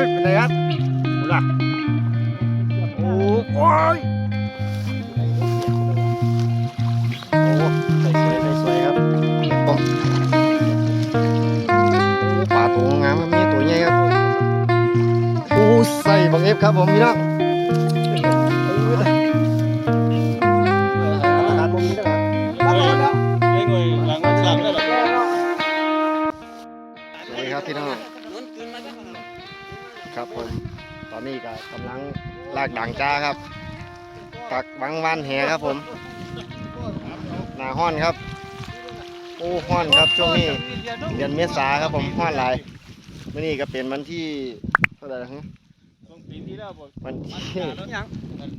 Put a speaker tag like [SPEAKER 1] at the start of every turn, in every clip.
[SPEAKER 1] ยเป็นไงครับดูล่ะโอ้โอ้ยโอ้ใส่สวยใส่สวยครับผมโอ้ปลาตัวงามครับมีตัวใหญ่ครับโอ้ใส่บังเอฟครับผมพี่น้อง ก็กำลังลากด่างจ้าครับกักบังวันแหครับผม หนาห้อนครับโอ้ห้อนครับช่วงนี้เดือนเมษาครับผมห้อนหลายมื่อนี้ก็เป็นวันที่เท่าไหร่นะฮะ
[SPEAKER 2] ต้องปีที่แล้วบ่
[SPEAKER 1] วันที่
[SPEAKER 2] ยัง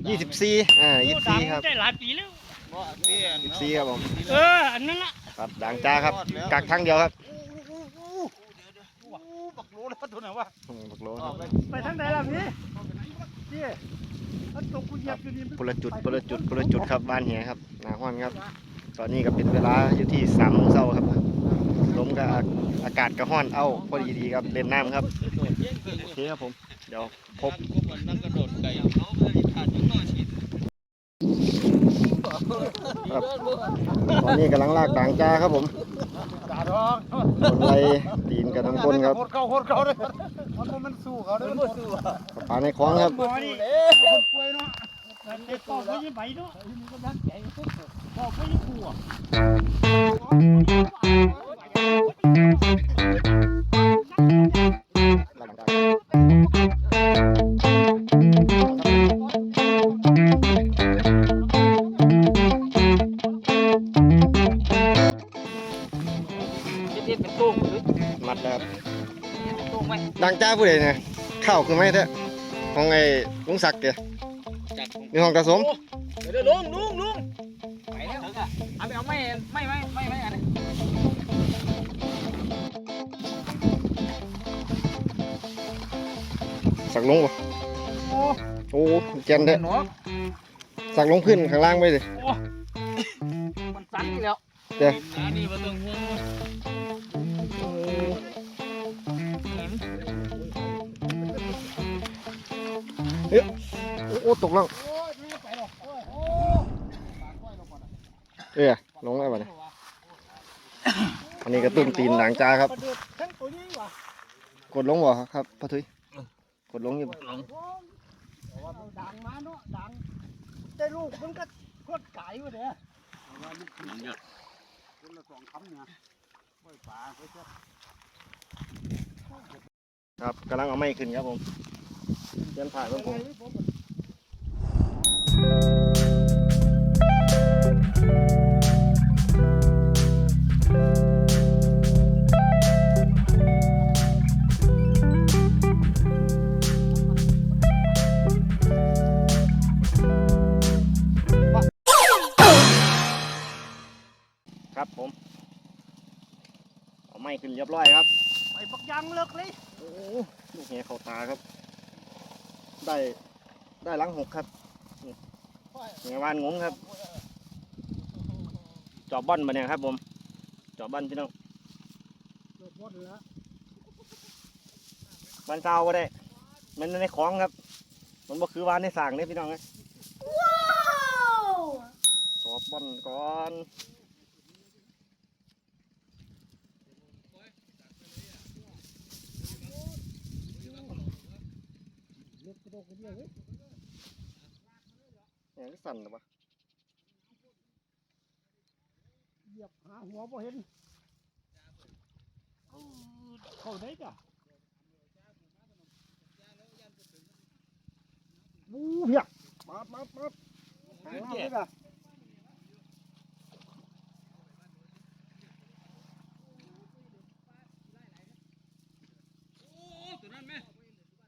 [SPEAKER 1] ยี่สิบสี่อ่ายี่สิบสี่ครับ
[SPEAKER 3] ได้หลายปีแล้ว
[SPEAKER 2] บ่นี่อัน
[SPEAKER 1] ยี่สิบสี่ครับผม
[SPEAKER 3] เอออันนั้นละ
[SPEAKER 1] ครับด่างจ้าครับกักครั้งเดียวครับ
[SPEAKER 2] บักโลแล้วตัวไหนวะ
[SPEAKER 1] อืมบักโลค
[SPEAKER 2] อ
[SPEAKER 1] รั
[SPEAKER 2] อบกไป
[SPEAKER 3] ไปทางไหนล่ะพี่ พี่ถ้าตกกูเหยียบอยู่นี่มัน
[SPEAKER 1] ปุระจุดปุระจุดปุระจุดครับบ้านแหครับหนาห้อนครับ ตอนนี้ก็เป็นเวลาอยู่ที่สามโมงเช้าครับลมกับอากาศก็ห้อนเอ้าพอดีดีครับเล่นน้ำครับโอเคครับผมเดี๋ยวพบ
[SPEAKER 2] พบมันนั่งกระโดดไก่
[SPEAKER 1] ครับตอนนี้กำลังลากด่างจ้าครับผม
[SPEAKER 2] กาดอง
[SPEAKER 1] คนไรตีนกับน้ำก้นครับ
[SPEAKER 2] โคตรเก่าโคตรเก่าเลยมันมันสู้เขาเลยมันสู้
[SPEAKER 1] กับปลาในคลองครับ
[SPEAKER 3] หมอนี่คนป่วยเนาะแต่ปอกไม่ยังไหวเนาะก็ดังใจปอกไม่ยังกลัว
[SPEAKER 1] ด่างจ้าผู้ใดเนี่ยข้าวคือไม่แท้ของไอ้ลุงศักดิ์เดีย
[SPEAKER 2] จัด
[SPEAKER 1] นี่ห้องกระสม
[SPEAKER 4] เดี๋ยวลุงลุงลุงไปแล้วเอาไปเอาไม่ไม่ไม่ไม่ไม่อันนี้
[SPEAKER 1] สักลงบ่
[SPEAKER 4] โอ้
[SPEAKER 1] โอ้เจนเด้อ
[SPEAKER 4] หนู
[SPEAKER 1] สักลงพื้นข้างล่างไปสิ
[SPEAKER 4] มันสั่นอยู่แล้ว
[SPEAKER 2] น้านี่มาต้องห่ว
[SPEAKER 1] อ้ตกล่องเอ้ยลงแล้วบ่เนี่ยอันนี้ก็ตุ้มตีนด่างจ้าครับ
[SPEAKER 3] ประเดี๋ยวทั้งตัวนี้ว่ะ
[SPEAKER 1] กดลงบ่ครับพ่อทุยกดลงอยู่บ่
[SPEAKER 3] เอาดังมาเนาะดังแต่ลูกมันก็โคตรไก่ว่ะเด้อ
[SPEAKER 2] คนละสองคำเนี่ยปล่อยปลาไปเถอะ
[SPEAKER 1] ครับกำลังเอาไม้ขึ้นครับผมเตรียมถ่ายเพิ่มผม ครับผม เอาไม้ขึ้นเรียบร้อยครับ
[SPEAKER 3] ไปบักยังเลิกเลย
[SPEAKER 1] โอ้ลูกเหี้ยเข้าตาครับ ได้ ได้หลังหกครับนี่ เหี้ยวานงงครับ จอบบ้อนมาเนี่ยครับผม จอบบ้อนพี่น้อง
[SPEAKER 3] เลิกหมดแล้ว
[SPEAKER 1] บ้านเศร้าก็ได้ มันในคลองครับ มันบ่คือวานในสร้างเนี่ยพี่น้องนะจอบบ้อนก่อน
[SPEAKER 3] เลิกกระโดดกระเดี่ยวเว้ย
[SPEAKER 1] เนี่ยก็ สั่นหรอปะ
[SPEAKER 3] เหยียบหาหัวบ่เห็นเอาเข้าได้จ้ะบูเพียกมามามาหาเราเลยจ้ะ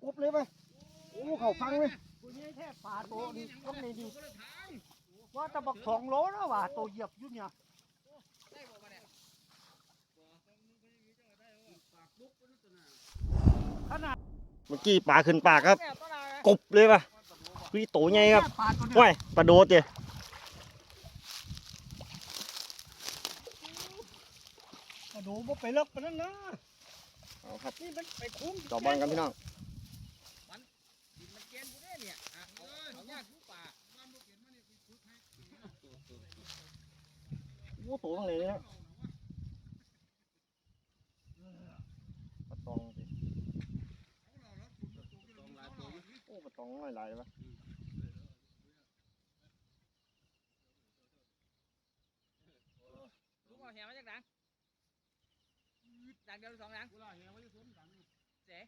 [SPEAKER 1] กบเลยไปโอ้เขาฟังเลย
[SPEAKER 3] ตัวนี้แค่ปลาตัวนี้ก็ไม่ดีว่าจะบักสองโลนะว่ะตัวเหยียบอยู่เนี่ย
[SPEAKER 1] เมื่อกี้ปลาขึ้นปากครับ
[SPEAKER 4] แม่ต้นอะไร
[SPEAKER 1] กบเลยปะพี่โตใหญ่ครับ
[SPEAKER 3] ปลาตัวนี้
[SPEAKER 1] ว้ายปลาโดดเดีย
[SPEAKER 3] กระโดดบ่ไปเลิกปานนั้นนะ
[SPEAKER 1] เอาครับ
[SPEAKER 3] นี่มันไปคุ้ม
[SPEAKER 1] จอบบ้อนกันพี่น้อง อ้โตตรงไหนเนี่ยปลาตองสิโอ้ปลาตองหลายๆวะ
[SPEAKER 4] ลุงเอาแหมาจากดังดังเดียวหรือสองดังเจ๊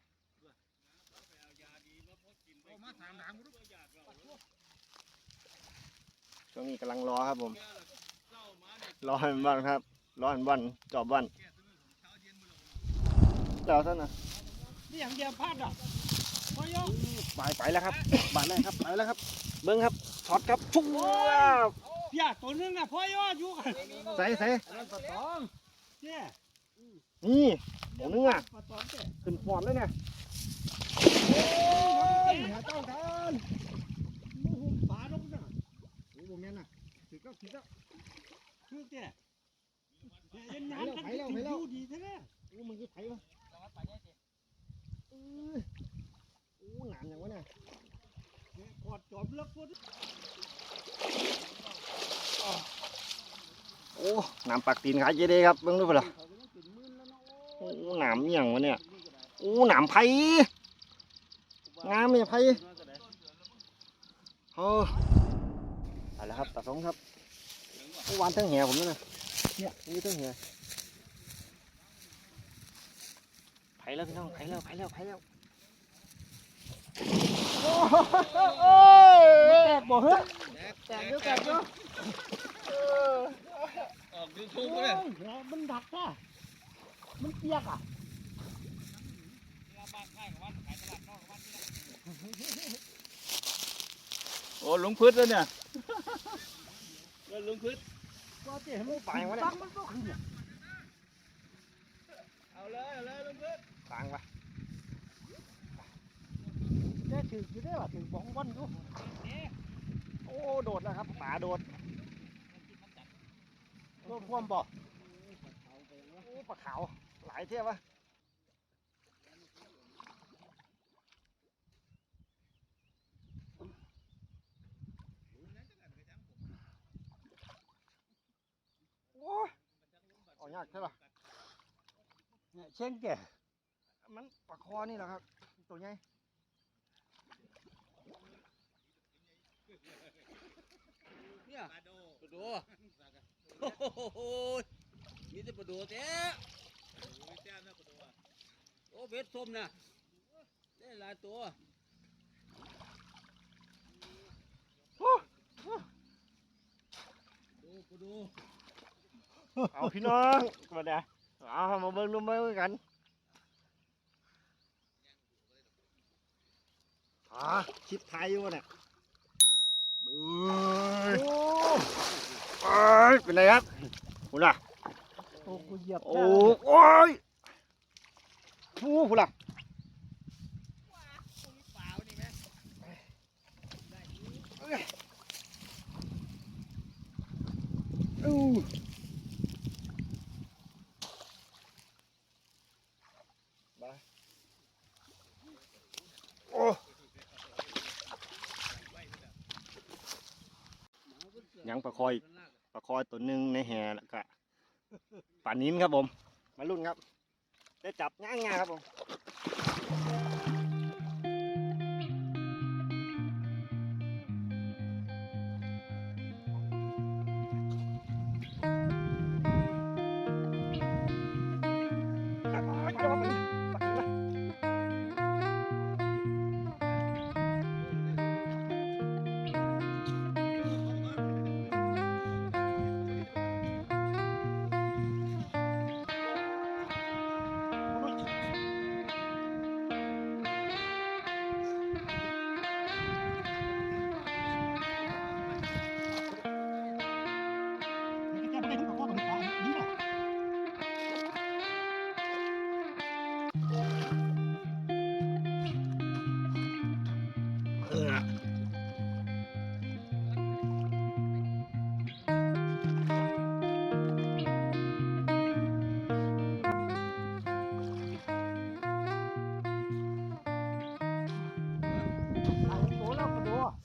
[SPEAKER 3] มาถามถามกู
[SPEAKER 1] ช่วงนี้กำลังรอครับผม รอให้มันบ้านครับรอให้มันบ้านจอบบ้านเจ้าท่านนะ
[SPEAKER 3] นี่อย่างเดียวพลาดอะพอยก
[SPEAKER 1] ไปไปแล้วครับบาทแรกครับไปแล้วครับ เบิ้งครับช็อตครับชุบ
[SPEAKER 3] เพี่ยตัวนึงอะพอยออยู่กัน
[SPEAKER 1] ใส่ใส่
[SPEAKER 3] นั่นปลาตองเนี่ย
[SPEAKER 1] นี่ตัวนึงอะ
[SPEAKER 3] ปลาตองเจ้
[SPEAKER 1] ขึ้นฟอร์มเลยเนี่ย
[SPEAKER 3] หาเจ้ากันมูหุ่มปลาลงน่ะโอ้โหแม่น่ะถือก็ถือก็ คือเจ้เนี่ยยันยันกันถืออยู่ดีแท้
[SPEAKER 1] โอ้มันคือไผ่ปะ
[SPEAKER 4] ลองวัดไปเนี่ยเจ๊
[SPEAKER 1] เอ้ยโอ้หนามอย่างวะเนี่ย
[SPEAKER 3] ๆเนี่ยกอดจอบเลิกพุ่น
[SPEAKER 1] โอ้หนามปักตีนขายเจดีครับเบิ้งดูเปล่า
[SPEAKER 3] เขาก็ต้องเป็นหมื่นแล้วเนาะ
[SPEAKER 1] โอ้หนามอหย่างวะเนี่ยโอ้หนามไผ่งามเนี่ยไผ่เออไปแล้วครับตัดสองครับเมื่อวานทั้งแห่ผมนี่นะเนี่ยนี่ทั้งแห่ไผ่แล้วพี่น้องไผ่แล้วไผ่แล้วไผ่แล้วโอ้โหแตกบ่เหรอแตกเยอะแตกเยอะ
[SPEAKER 2] ออกยูทู
[SPEAKER 3] โอ้
[SPEAKER 2] บเลย
[SPEAKER 3] ยมันดักอะมันเปียกอะ
[SPEAKER 2] โอ้ลุงพืชแล้วเนี่ยลุงพืช
[SPEAKER 3] ว่าเจ๊มัน
[SPEAKER 1] ไปวะเนี่ย
[SPEAKER 3] ตั้งมันก็ขึ้นเนี่ย
[SPEAKER 2] เอาเลยเอาเลยลุงพืช
[SPEAKER 1] ฟังปะ
[SPEAKER 3] แจ๊ถืออยู่ได้หรอถือสองวันอยู่
[SPEAKER 1] โอ้โดดแล้วครับป่าโดด
[SPEAKER 3] โดนความบ่
[SPEAKER 1] โอ้ปลาขาวหลายเทียบวะโอ้ยเอายาก ใช่ปะ
[SPEAKER 3] เนี่ยเช่นแก
[SPEAKER 1] มันปลาคอนี่แหละครับ ตัวใหญ่
[SPEAKER 2] เนี่ยปลาโดปลาโดโอ้ยมีแต่ปลาโดแท้โอ้เบ็ดส้มนะได้หลายตัวดูปลาโด
[SPEAKER 1] เอาพี่น้องมาเดี๋ยวเอามาเบิ่งดูมาเบิ่งกันอ่าชิดไทยอยู่วะเนี่ยเบ้ย
[SPEAKER 3] โอ้
[SPEAKER 1] เอ้ยเป็นไรครับคุณล่ะ
[SPEAKER 3] โอ้กูเหยียบ
[SPEAKER 1] โอ้โอ้ยทูคุณล่ะ
[SPEAKER 4] เปล่านี่ไหม
[SPEAKER 1] อู้ไปโอ้ ยังปลาคอยปลาคอยตัวหนึ่งในแห่แล้วก็ป่านิ้นครับผม มาลุ้นครับ ได้จับง่ายๆครับผม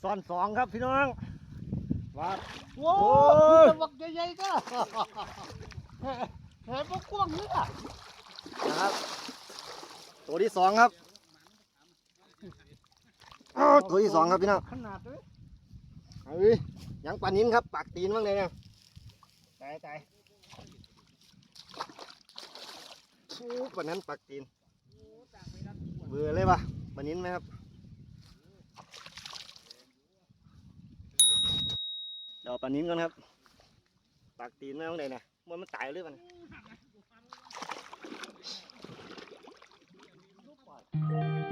[SPEAKER 1] ซ้อนสองครับพี่น้องว่า
[SPEAKER 3] โอ้
[SPEAKER 1] โอ้ย
[SPEAKER 3] ยบักใหญ่ๆก็แหมพวกกว้างนี่อะ
[SPEAKER 1] นะครับ ตัวที่สองครับอ้าวตัวที่สองครับพี่น้อง
[SPEAKER 3] ขนาดเลย
[SPEAKER 1] เฮ้ยยังปลานิ้นครับปากตีนบ้างเลยเนี่ยตายตายโอ้ปลานั้นปากตีนเบื่อเลยปะปลานิ้นไหมครับ ดี๋ยวเอาปลานิ้นก่อนครับ ปากตีนแม่ตรงไหนนะมันมันตายหรือเปล่าเนี่ยบ่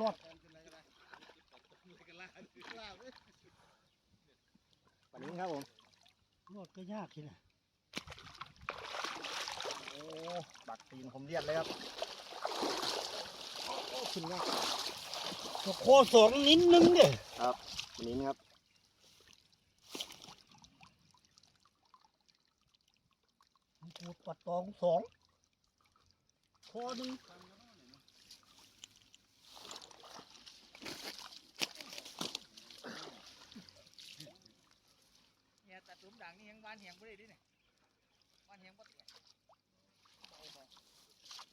[SPEAKER 3] รอด
[SPEAKER 1] ปลานิ้นครับผม
[SPEAKER 3] รอดก็ยากทีนะ
[SPEAKER 1] โอ้ปักตีนผมเรียดเลยครับโอ้ขึ้นแล้ว
[SPEAKER 3] ก็โคสองนิดนึงเด้
[SPEAKER 1] ปลานิ้นครับ
[SPEAKER 3] กูปัดตองสองคอหนึ่ง
[SPEAKER 4] เนี่ยตัดหลุมด่างนี่ยังบ้านเหียงบ่ได้ดิเนี่ยบ้านเหียงบ่ตี้ยเบาเบา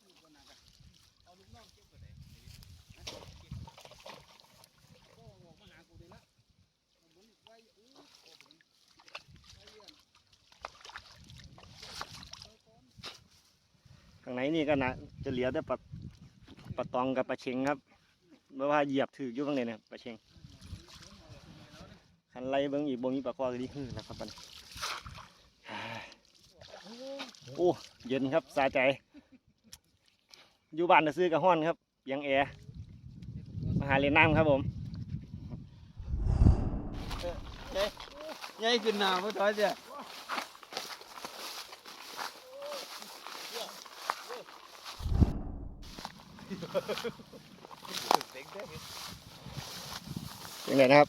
[SPEAKER 4] ลูกบ่นักอะเอาลูกน้องเก็บก็ได้ก็บก็บอกมาหากูเลยละมันไว้อู้โอ้ผมไว้เยี่ยม
[SPEAKER 1] ข้างในนี่ก็นะจะเหลือแต่ปลาปลาตองกับปลาเชงครับเมื่อว่าเหยียบถืออยู่ข้างในเนะครับปลาเชงคันไล่เบิ้งอีกบ่มีปลาคอก็ดีขึ้นนะครับมัน โอ้เย็นครับสาใจ อยู่บ้านจะซื้อกับห้อนครับเปียังแอร์มาหาเล่นน้ำครับผม
[SPEAKER 5] ใหญ่ขึ้นหน้าบ่ถอยเด้อ
[SPEAKER 1] ยังไงนะครับ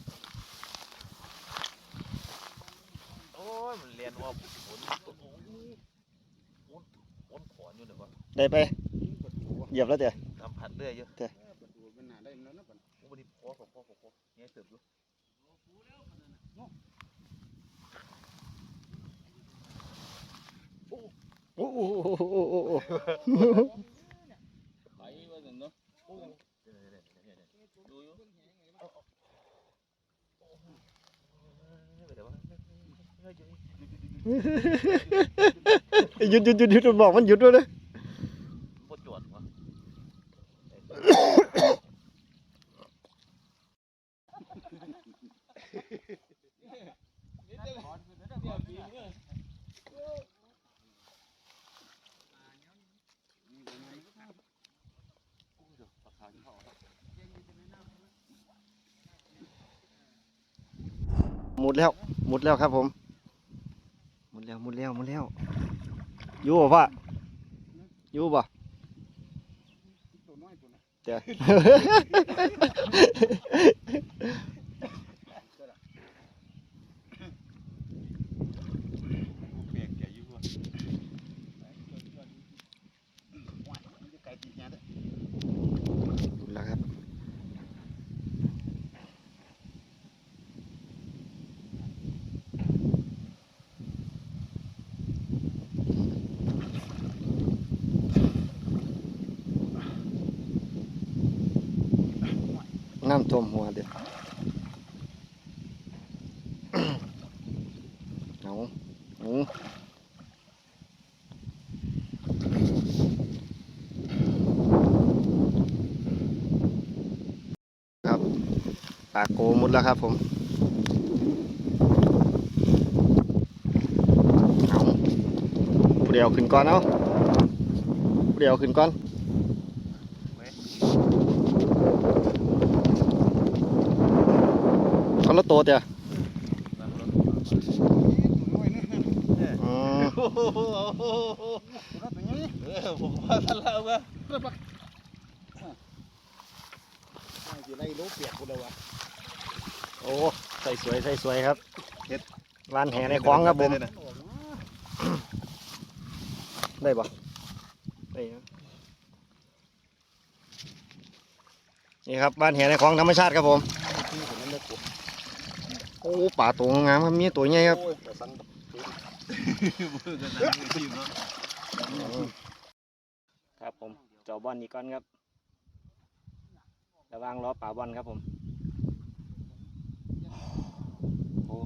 [SPEAKER 6] โอ้ยมันเรียนว่าผลผลผลข อนอยู่เดี๋ยวก่อน
[SPEAKER 1] ได้ไปเหยียบแล้วเดี๋ยว
[SPEAKER 6] ทำผัดเรื่อยอยู่
[SPEAKER 5] ประตูเป็นหน้าได้แล้วนะบัด
[SPEAKER 6] โอ้วันนี้พอพอพอพอพอเนี่ยเติบอยู่
[SPEAKER 1] โอ้โหโอ้โหโอ้โหโอ้โห
[SPEAKER 5] ไปว่าซั่นเนาะ
[SPEAKER 6] เนี่ยเนี่ยเนี่ยเนี่ยเนี่ยดูอยู่เดี๋ยวว่า
[SPEAKER 1] หยุดหยุดหยุดหยุดบอกมันหยุดด้วยเลย
[SPEAKER 6] ปวดจวดวะ
[SPEAKER 1] หมุดแล้วหมุดแล้วครับผมหมุดแล้วหมุดแล้วหมุดแล้ว อยู่บ่พ่ออยู่บ่
[SPEAKER 5] ตัวน้อยตัวนั้น
[SPEAKER 1] เดี๋ยว
[SPEAKER 5] แปลกใจอยู่ว่ามันจะไกลตีแฮด
[SPEAKER 1] หมุดแล้วครับน้ำ ท่วมหัวเด็ดเอาเอาครับปากโกมุดแล้วครับผมเอาเดียวขึ้นก่อนเอาเดียวขึ้นก่อน คน ละตัวเดียว
[SPEAKER 5] น้อยนะ
[SPEAKER 3] รับเป็นยังไง
[SPEAKER 7] เออผมว่าท่านเล่าว่า
[SPEAKER 3] สิไล่รู้เปียกกูเลยวะ
[SPEAKER 1] โอ้ใส่สวยใส่สวยครับวานแหในคลองครับผม ได้ปะได้นะนี่ครับบ้านแหในคลองธรรมชาติครับผม
[SPEAKER 3] ที่ผมนั่นเลิกกู
[SPEAKER 1] โอ้ป่าตัวงามครับมีตัวใหญ่ครับ
[SPEAKER 3] โอ้ยแต่สั่ง
[SPEAKER 7] มือกันนะมือทีมเนาะ
[SPEAKER 1] ครับผมเจาบอลอีกก้อนครับระวังล้อป่าบอลครับผมโอ้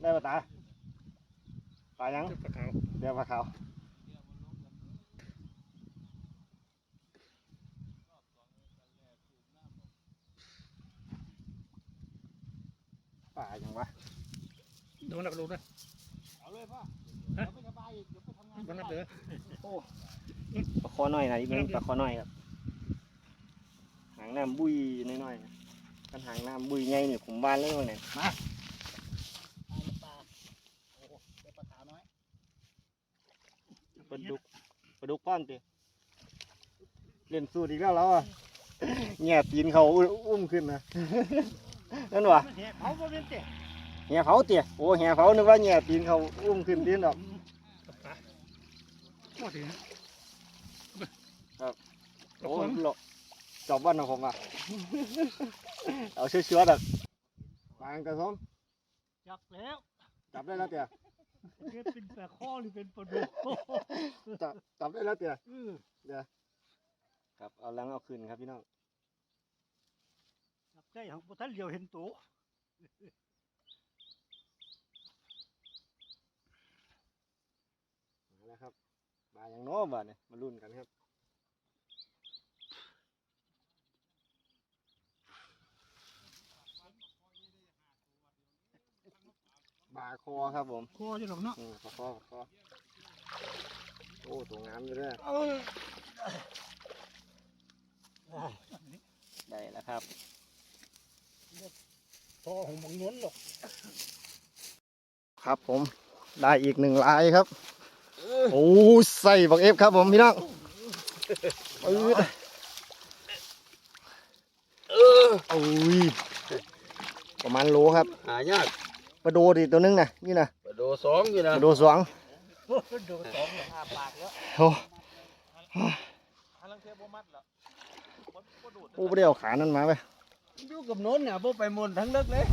[SPEAKER 1] ได้ปะตาปลายังปลาขาวเดี๋ยวปลาขาว ปลายังวะ
[SPEAKER 4] ดูนักดูนะ
[SPEAKER 3] เอาเลยพ่อเอาไปสบายอีกเดี๋ยวไปทำงาน
[SPEAKER 4] มันนับเด้อ
[SPEAKER 1] ปลาคอน้อยนะอีกนึงปลาคอน้อยครับหางน้ำบุยน้อยๆนะกันหางน้ำบุยใหญ่เนี่ยผมบ้านเลยวันนี้
[SPEAKER 3] ปลาโอ้โหเดี๋ยวปลาขาวน้อย
[SPEAKER 1] ปลาดุกปลาดุกก้อนตีเล่นสูตรอีกแล้วเราอะแง่ตีนเขาอุ้มขึ้นนะ นั่นวะ
[SPEAKER 3] เฮ้ยเขาบ่เป็นเตะ
[SPEAKER 1] แง่เผาเตี๋ยโอ้แง่เผานึกว่าแง่ตีนเขาอุ้มขึ้นตีนดอก
[SPEAKER 4] มาถึง
[SPEAKER 1] โอ้หลอกจอบบ้านของผมอะเอาเชื้อๆแบบปลากระสม
[SPEAKER 3] จับแล้ว
[SPEAKER 1] จับได้แล้วเตี๋ย
[SPEAKER 3] เป็นปลาข้อหรือเป็นปลาดุ
[SPEAKER 1] จับจับได้แล้วเตี๋ย
[SPEAKER 3] เออ
[SPEAKER 1] ครับเอาลังเอาขึ้นครับพี่น้อง
[SPEAKER 3] จับ ได้ของพวกท่านเหลียวเห็นตัว
[SPEAKER 1] มาแล้วครับ มาอย่างโน้บ่เนี่ยมาลุ้นกันครับบาคอครับผม
[SPEAKER 3] คอจะหรอกเนาะ
[SPEAKER 1] อืมปลาคอปลาคอโอ้ตัวงามอยู่เลย
[SPEAKER 3] เออ
[SPEAKER 1] ได้แล้วครับ
[SPEAKER 3] คอของบังนวนหรอก
[SPEAKER 1] ครับผมได้อีกหนึ่งลายครับ โอ้ใส่บักเอฟครับผมพี่น้องเออโอ้ยประมาณโลครับ
[SPEAKER 2] หายาก
[SPEAKER 1] ปลาโดดิตัวนึงนะนี่นะ
[SPEAKER 2] ปลาโดสองอยู่
[SPEAKER 1] ป
[SPEAKER 2] นะ
[SPEAKER 1] ลาโดสอง
[SPEAKER 3] โอ้โดนสองเลยอาปากแล้ว
[SPEAKER 1] โอ้
[SPEAKER 4] ฮัลังเทียบมัดแล้วคนก็ดูด
[SPEAKER 1] โอ้ไม่ได้เอาขานั่นมาไป
[SPEAKER 2] อยู่กับโน้นเนี่ยพวกไปหมดทั้งเลิกเลย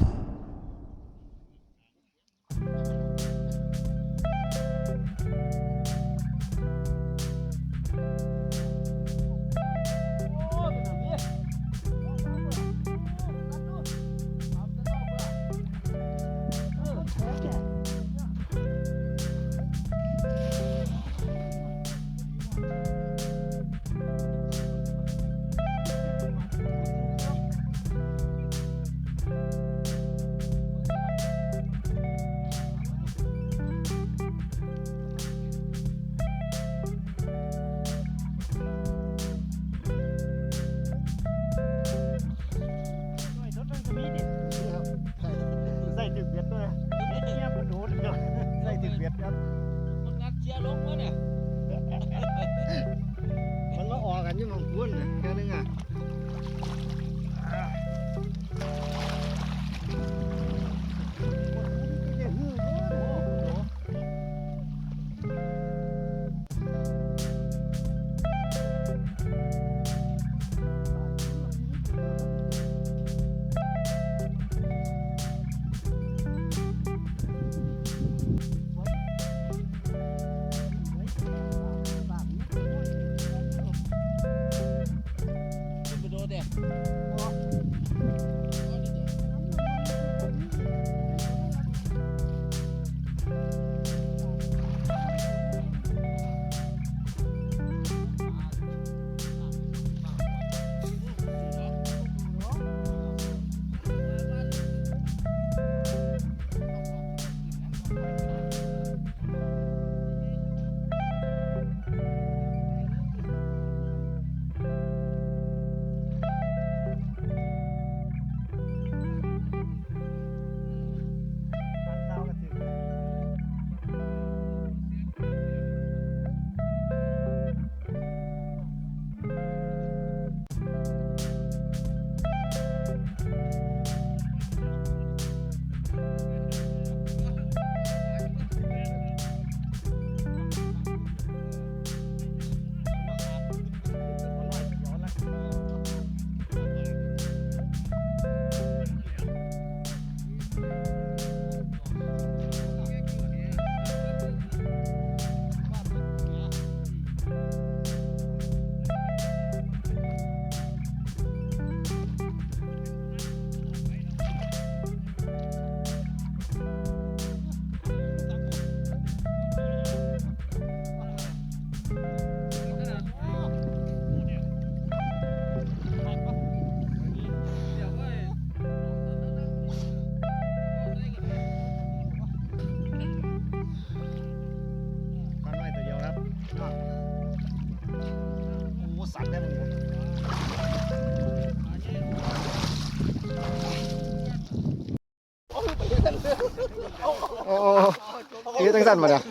[SPEAKER 1] ถือตั้งสั้นมาเนี่ย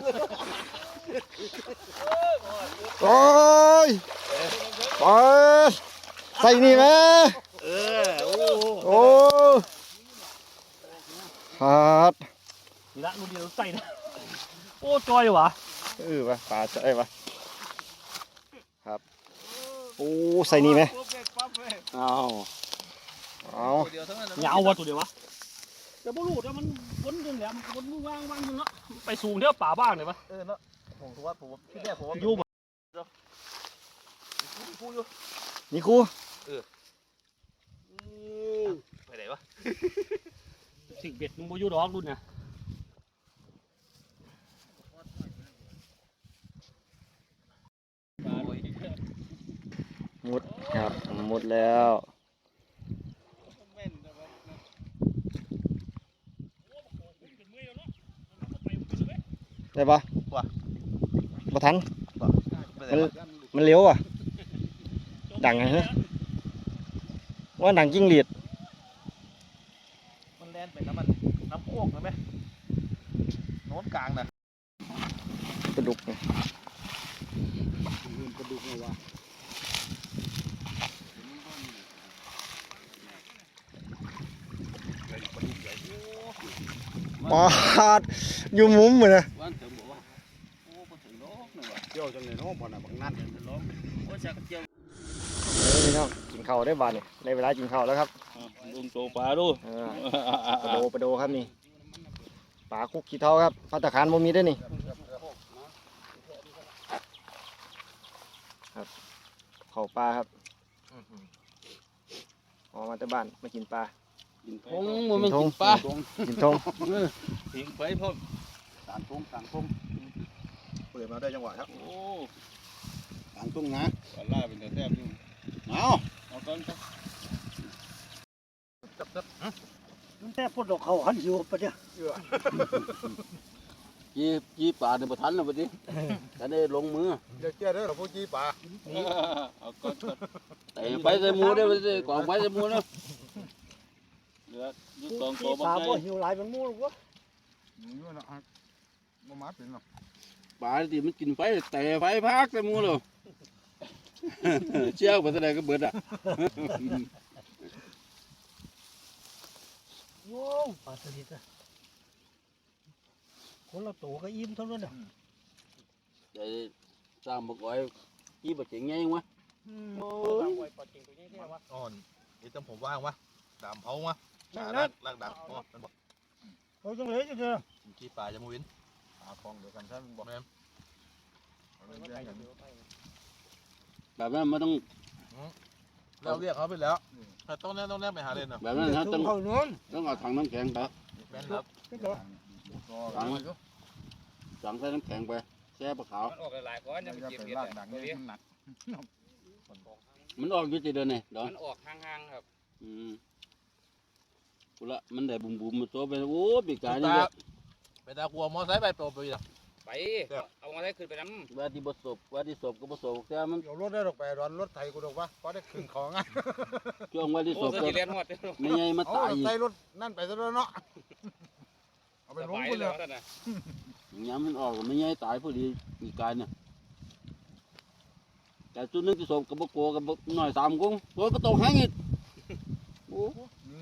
[SPEAKER 1] โอ้ยไปใส่นี่ไหม
[SPEAKER 3] เออโอ้
[SPEAKER 1] โอ้ขาด
[SPEAKER 3] นี่ละลูกเดียวใส่นะโอ้จอยว่ะ
[SPEAKER 1] เออวะปลาจะไอ้วะครับโอ้ใส่นี่ไหมเอาเอา
[SPEAKER 2] เดียวทั้งนั้น
[SPEAKER 3] เหงาวะตัวเดียววะ แต่บ่รู้แต่มันวนจนแหลมวนมือวางวางจนเนาะไปสูงเท่าป่าบ้างเลยวะ
[SPEAKER 7] เออเนาะผมถือว่าผมที่แรกผมว่า
[SPEAKER 3] อยู่บ่
[SPEAKER 7] พูดอยู่
[SPEAKER 1] นี่ครู
[SPEAKER 7] ไปไหนวะ
[SPEAKER 3] สิเบ็ดมึงบ่อยู่ดอกรุ่นน่ะ
[SPEAKER 1] มุดครับมุดแล้ว ได้ปะบ่ทัน
[SPEAKER 7] ไปไหนวะ
[SPEAKER 1] มันเลี้ยวอะ ดังไงฮะว่าดังจิ้งหรีด
[SPEAKER 7] มันแล่นไปน้ำมันน้ำโคกใช่ไหมโน้นกลางน่ะ
[SPEAKER 1] กระดุกไง
[SPEAKER 3] กระดูกว่ะ
[SPEAKER 1] ปาดอยู่มุมเหมือนนะ
[SPEAKER 2] บ่น่ะ
[SPEAKER 3] บางนั่น
[SPEAKER 2] ถึงโลกโอ้ชักเจียว
[SPEAKER 1] เฮ้ยพี่น้องกินข้าวได้บานนี่ได้เวลากินข้าวแล้วครับ
[SPEAKER 2] ลุงโตปลาดู
[SPEAKER 1] เออปลาโดปลาโดครับนี่ปลาคุกขี้เท่าครับพัตตาคารบ่มีได้อนี่ครับข้าวปลาครับออกมาแต่บ้านมากินปลา
[SPEAKER 2] กินทงมันไม่กินปลา
[SPEAKER 1] กินทง
[SPEAKER 2] ทิ้งไปพ่อ
[SPEAKER 3] ต่างตรงต่างตรง
[SPEAKER 7] เปิดมาได้จังหวะครับ
[SPEAKER 2] โอ้
[SPEAKER 3] ต่างตรงนะ
[SPEAKER 2] ปลาล่าเป็นแต่แซ่บอยู่
[SPEAKER 3] เอา
[SPEAKER 2] เอาก่อนครับ
[SPEAKER 7] จับจับ
[SPEAKER 3] มันแท้พ่นดอกเขาหันหิวปะเนี่ย
[SPEAKER 2] จีจีปลาในประทันนะบัดนี้จะได้ลงมือ
[SPEAKER 7] เดี๋ยวเจ้าเด้อเราพูดจี้ป่า
[SPEAKER 2] เอาก่อนก่อนแต่ไปใส่หมูได้ไปใส่กล่องไปใส่หมูนะเหลืออยู่สองตัวบาง
[SPEAKER 3] ปลา
[SPEAKER 2] ใจ
[SPEAKER 3] บ่หิวหลายมันมูกวะ
[SPEAKER 7] นี่ว่านะมามาเป็นหรอ
[SPEAKER 2] ปลาที่มันกินไฟแต่ไฟพักใส่หมูเลยเชี่ยวไปแสดงก็เบิดอะ
[SPEAKER 3] โย่ปลาสลิดอะคนละตัวก็อิ่มเท่านั้นน่ะ
[SPEAKER 2] ใจสร้างบักอ้อยกี่บักเจ๋งไงวะ
[SPEAKER 7] อ่อนนี่ต้องผมว่างวะดามเผาวะลากลากดักอ๋อมันบอก
[SPEAKER 3] เขาจังเลยจังเลย
[SPEAKER 7] จี้ป่าจะมาวิน หาคลองเดียวกันใช่ไหมบอกแม่
[SPEAKER 2] แบบนั้นมันต้อง
[SPEAKER 7] เราเรียกเขาไปแล้วแต่ต้องแน่ต้องแน่ไปหาเล่นเนาะ
[SPEAKER 2] แบบนั้นนะต้อง
[SPEAKER 3] เขาโน้น
[SPEAKER 2] ต้องเอาถังน้ำแข็งไป
[SPEAKER 7] แม่นครับ
[SPEAKER 3] ก็เดี๋ยว
[SPEAKER 2] ถังสั่งใส่น้ำแข็งไปแช่ปลาขาว
[SPEAKER 4] มันออกหลายๆก้อนจะไปเก็บเห็ด
[SPEAKER 7] ลาก
[SPEAKER 4] อะ
[SPEAKER 7] ดัก
[SPEAKER 4] ตัว
[SPEAKER 7] นี่
[SPEAKER 4] นี้
[SPEAKER 7] มันหนัก
[SPEAKER 2] มันออกอยู่ที่เดินนี่ดอน
[SPEAKER 4] มันออกห่างๆครับ
[SPEAKER 2] อืมกูละมันได้บุ๋มบุ๋มๆมาตัวไปโอ้ปีกายนี่
[SPEAKER 7] ไปตากลัวมอไซค์ไปโปรไปอะ
[SPEAKER 4] ไป เอามาได้ขึ้นไปน้ำ
[SPEAKER 2] ว่าที่บศพว่าที่ศพก็บศพแต่มัน
[SPEAKER 7] เดี๋ยวรถได้ดอกไปร้อนรถไทยกูดอกวะก็ได้ขึ้นของอะ
[SPEAKER 2] ช่วงว่าที่
[SPEAKER 4] โอ้
[SPEAKER 2] ศพ
[SPEAKER 4] ก็
[SPEAKER 2] ก็
[SPEAKER 4] สิเลียนหอด
[SPEAKER 2] ไม่ไงมา
[SPEAKER 7] เอา
[SPEAKER 2] ตายอีก
[SPEAKER 7] ใส่รถนั่นไปซะด้วยเนาะเอาไป
[SPEAKER 4] ส
[SPEAKER 7] ลง
[SPEAKER 4] บาย
[SPEAKER 7] กู
[SPEAKER 4] เล
[SPEAKER 7] เลยย
[SPEAKER 4] นั่นน่ะ
[SPEAKER 2] ย้ำมันออกก็ไม่ไงตายพอดีปีกายเนี่ยแต่จุดนึงที่ศพกับบโกกับหน่อยสามกงตัวก็ตกหางอีกโอ้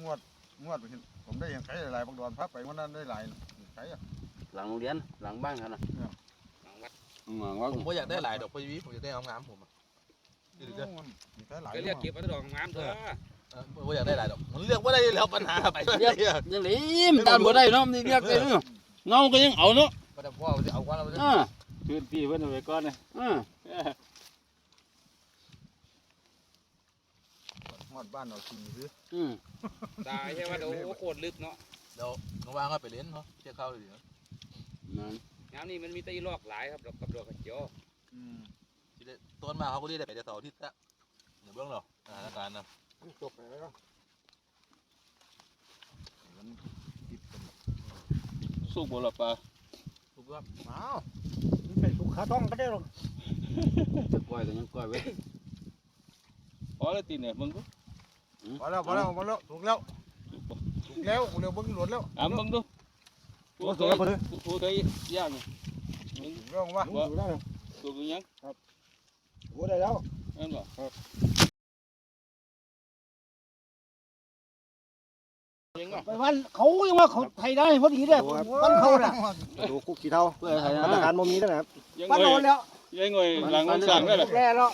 [SPEAKER 7] งวดงวดผมได้ยังไงหลายบางดอนพับไปวันนั้นได้หลาย ไข่อะ
[SPEAKER 2] หลังโรงเรียนหลังบ้านกันนะ
[SPEAKER 4] หลังวัด
[SPEAKER 2] หลังว่า
[SPEAKER 7] ผมก็อยากได้หลายดอกพยีผมอยากได้งามผมอะนี่เด้อมีแค่หลาย
[SPEAKER 4] ก็เรียกเก็บไว้ดอกงามเถอะ
[SPEAKER 7] ผมอยากได้หลายดอกมันเลือกว่าได้แล้วปัญหาไปเรียก
[SPEAKER 2] ยังหลีมนตามบ่ได้เนาะนี่เรียกไปเนาะเงาก็ยังเอาเนาะ
[SPEAKER 7] ก็จะพ่อจะเอากว่าเรา
[SPEAKER 2] อ่า
[SPEAKER 3] คืนพี่เพิ่นเอาไว้ก่อนนะ
[SPEAKER 2] อ่า
[SPEAKER 7] หอดบ้านเรากินซื้อ
[SPEAKER 2] อืม
[SPEAKER 4] ตายใช่ไหมโอ้โหโคตรลึกเนาะ
[SPEAKER 7] เดี๋ยวน้องวางก็ไปเล่นเนาะเที่ยวเข้าเลยเนาะ
[SPEAKER 2] นั่น
[SPEAKER 4] น้ำนี่มันมีแตะอีลอกหลายครับดอกกับดอกกระเจียว
[SPEAKER 7] ต้นมาเขาก็เรียกได้ไปจะเสาร์อาทิตย์ละเดี๋ยวเบื้องหรอสถานการณ์นะ
[SPEAKER 3] จบไปแล้ว
[SPEAKER 2] สุกบ่ล่ะปลา
[SPEAKER 7] ถูกครับอ้าว
[SPEAKER 3] มันเป็นสุขาท้องก็ได้หรอก
[SPEAKER 2] จะก้อยก็ยังก้อยไว้พอแล้วตีเนี่ยมึงดู
[SPEAKER 3] พอแล้วพอแล้วพอแล้วถูกแล้วถูก แล้วเร็วเบิ้งหลวดแล้ว
[SPEAKER 2] อะมึงดูกูเคยกูเคยย่างมึง
[SPEAKER 3] ถูกแล้วว่า
[SPEAKER 2] ว่าตัวกูยัง
[SPEAKER 3] โอ้ได้แล้ว
[SPEAKER 2] นั่นบ่
[SPEAKER 3] ไปวันเขายังว่าเขาไทยได้พอดีเลยวันเขาน่ะ
[SPEAKER 1] ดูคุกกี่เท่า
[SPEAKER 2] เพื่อใคร
[SPEAKER 1] มาตรการมุมนี้ด้วยนะครับ
[SPEAKER 2] ยัง
[SPEAKER 3] วัน
[SPEAKER 2] ไง
[SPEAKER 3] นอนแล้ว
[SPEAKER 2] ยังไงหลังมันสั่งได้หรอ
[SPEAKER 3] แก่แล้ว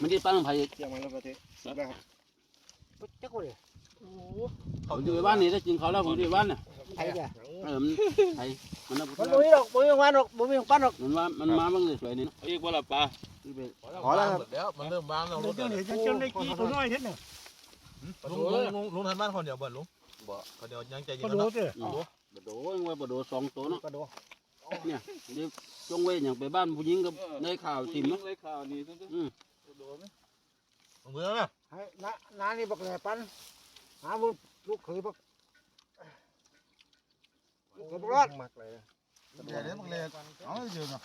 [SPEAKER 2] มันที่ปั้นไผ่
[SPEAKER 1] เที่ยงมาแล้วประเทศได้ครับ
[SPEAKER 3] จักคนเลย
[SPEAKER 2] ผมอยู่บ้านนี่ได้จริงเขาแล้วผมอยู่บ้านน่ะ
[SPEAKER 3] ไทยเนี่ย
[SPEAKER 2] เออมันไผ่มันน่ะ
[SPEAKER 3] มันบ่มีดอกบ่มีวันดอกบ่มีปั้นดอก
[SPEAKER 2] มันว่ามันมาบ้างเลยสวยนี่อีกว่าละปลา
[SPEAKER 1] พอแล้วครับ
[SPEAKER 7] แล้วมันเริ่มบางแล้วรถ
[SPEAKER 3] เดี๋ยวเดี๋ยวจะได้กี่ตัวน้อยเท่านั้น
[SPEAKER 7] ลุงลุงลุงลุงทันบ้านคนเดียวบ่ลุงบ่คนเดียวยังใจเย็
[SPEAKER 3] ก็
[SPEAKER 7] น
[SPEAKER 3] ดู
[SPEAKER 7] แล้ว
[SPEAKER 3] สิ
[SPEAKER 2] บดโดยังว่าบดโดสองตัวเนาะ
[SPEAKER 3] ก็ดู
[SPEAKER 2] เนี่ยเดี๋ยวจงไว้อย่างไปบ้านผู้หญิงกับในข่าวทิมเนาะ
[SPEAKER 4] ในข่าวนี่ตั้งแต่
[SPEAKER 2] อืม
[SPEAKER 4] โดนไหม
[SPEAKER 7] ลุงเบื่อไหม
[SPEAKER 3] ให้น้าน้านี่บักแหล่ปั้น หาบุลูกเขยบักลูกเขยบักรอด
[SPEAKER 1] มักเลย
[SPEAKER 3] เดี๋ยวเดี๋ยวบักแหล่เอาให้ยืนเนาะ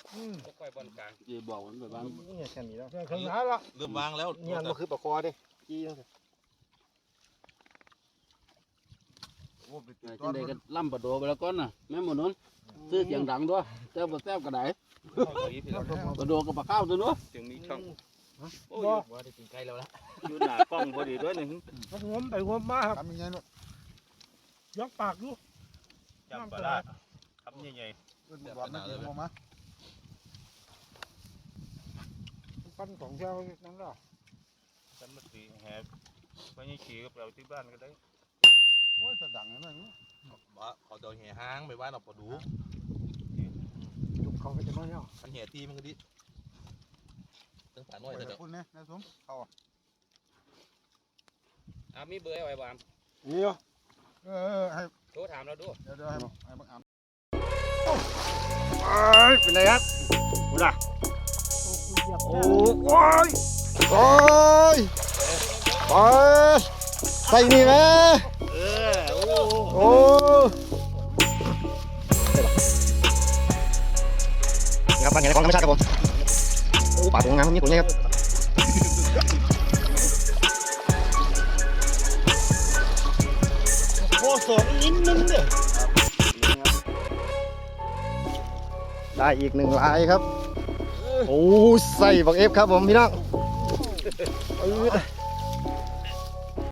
[SPEAKER 4] ก็ค่อยบอลกลาง
[SPEAKER 2] เดี๋ยวบอกมันไปบ้าน
[SPEAKER 1] นี่แค่นี้แล้ว
[SPEAKER 3] เคยหาละ
[SPEAKER 7] เริ่มบางแล้ว
[SPEAKER 1] นี่มันคือปลาคอดิจี้จังซี่
[SPEAKER 3] โอ้ไป
[SPEAKER 2] จั
[SPEAKER 3] ตองน
[SPEAKER 2] ได้ก็ล่ำบดโดไปแล้วก้อนน่ะแม่หมดนู้นซื้อเสียงดังด้วยแซ่บแซ่บกระไดบดโดกับปลาข้าวตัวนู้น
[SPEAKER 4] จึงมีช่องโอ้ย
[SPEAKER 7] ว่าได้กินไก่แล้วละ
[SPEAKER 4] อยู่หน้ากล้องพอดีด้วยหนึ่ง
[SPEAKER 3] มันงมไปงมมาครับทำยังไงลูกยกปากดู
[SPEAKER 4] จำปลาคำใหญ่
[SPEAKER 3] บอกมันงมมาปั้นสองเจ้านั่นหรอ
[SPEAKER 4] ๆฉันมาสีแหบไปยี่ขี่กับเราที่บ้านก็ได้
[SPEAKER 3] โอ้ยจะดังเลยมั้ง
[SPEAKER 7] บ่เขาจะแห่ห้างไปบ้านเราปอดู
[SPEAKER 3] จุกเขาไปจะมาเนี่ย
[SPEAKER 7] มันแห่ตีมันก็ดิตั้งแต่น้อย
[SPEAKER 3] ไป
[SPEAKER 7] แต่
[SPEAKER 3] เดี๋
[SPEAKER 7] เดี๋
[SPEAKER 3] ย
[SPEAKER 7] ยวว
[SPEAKER 3] คุณเนี่ยนายสมเขา
[SPEAKER 4] อ่ามีเบอร์ไว้บาม
[SPEAKER 1] นี่เหรอ
[SPEAKER 3] เออให้
[SPEAKER 4] โทรถามเราดู
[SPEAKER 3] เดี๋ยวเดี๋ยวให้ให้บังอัน
[SPEAKER 1] เอ้ยเป็นไรครับคุณล่ะโอ้ยโอ้ยโอ้ยใส่นี่ไหม
[SPEAKER 4] เออโอ้
[SPEAKER 1] โอ้นี่ครับปันใหญ่ในกองธรรมชาติครับผมโอ้ป่าตรงงามนี่ตัวนี้ครับ
[SPEAKER 3] นิดนึงเนี่ย
[SPEAKER 1] ได้อีกหนึ่งลายครับ โอ้ใส่บักเอฟครับผมพี่น้องเออ